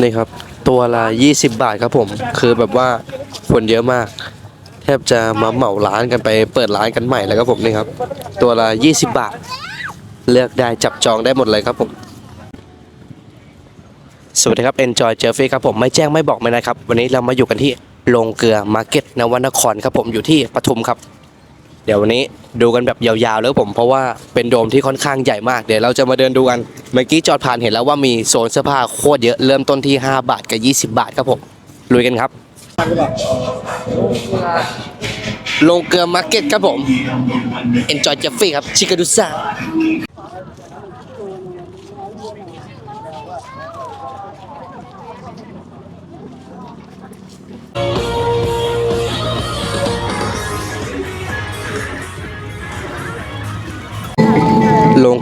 นี่ครับ ตัวละ20 บาทครับผม คือแบบว่าคนเยอะมาก แทบจะมาเหมาร้านกันไปเปิดร้านกันใหม่แล้วครับผมนี่ครับ ตัวละ20 บาท เลือกได้จับจองได้หมดเลยครับผมสวัสดีครับ Enjoy j e r f y ครับผมไม่แจ้งไม่บอกไม่นะครับ วันนี้เรามาอยู่กันที่โรงเกลือมาร์เก็ตนวนครครับผมอยู่ที่ปทุมครับ เดี๋ยววันนี้ดูกันแบบยาวๆแล้วผมเพราะว่าเป็นโดมที่ค่อนข้างใหญ่มาก เดี๋ยวเราจะมาเดินดูกัน เมื่อกี้จอดผ่านเห็นแล้วว่ามีโซนเสื้อผ้าโคตรเยอะเริ่มต้นที่ 5 บาทกับ 20 บาทครับผมลุยกันครับโรงเกลือมาร์เก็ตครับผม Enjoy j e r f y ครับ ชิคาดุซ่า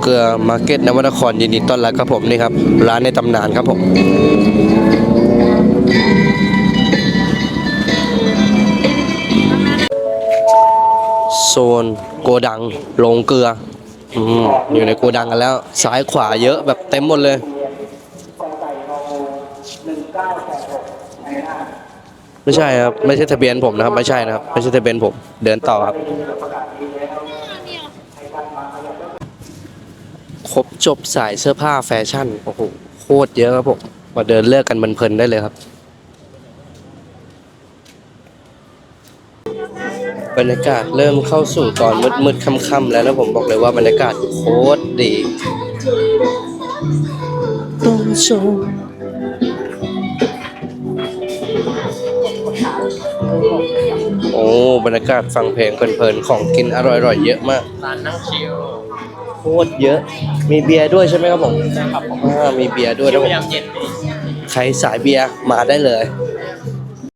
เกลือมาร์เก็ตนวนครยินดีต้อนรับครับผมนี่ครับ ร้านในตำนานครับผมโซนโกดังโรงเกลืออืมอยู่ในโกดังกันแล้วซ้ายขวาเยอะแบบเต็มหมดเลยไม่ใช่ครับ ไม่ใช่ทะเบียนผมนะครับ ไม่ใช่นะครับ ไม่ใช่ทะเบียนผม เดินต่อครับ ครบจบสายเสื้อผ้าแฟชั่น โอ้โห โคตรเยอะครับผมมาเดินเลือกกันมันเพลินได้เลยครับ บรรยากาศเริ่มเข้าสู่ตอนมืดๆค่ำๆแล้วนะผมบอกเลยว่าบรรยากาศโคตรดีต้นชมโอ้ บรรยากาศฟังเพลงเพลินๆ ของกินอร่อยๆ เยอะมากร้านนั่งชิล โคตรเยอะ มีเบียร์ด้วยใช่ไหมครับผมครับผมอ่ามีเบียร์ด้วยชินะลผม ยามเย็น ใครสายเบียร์มาได้เลย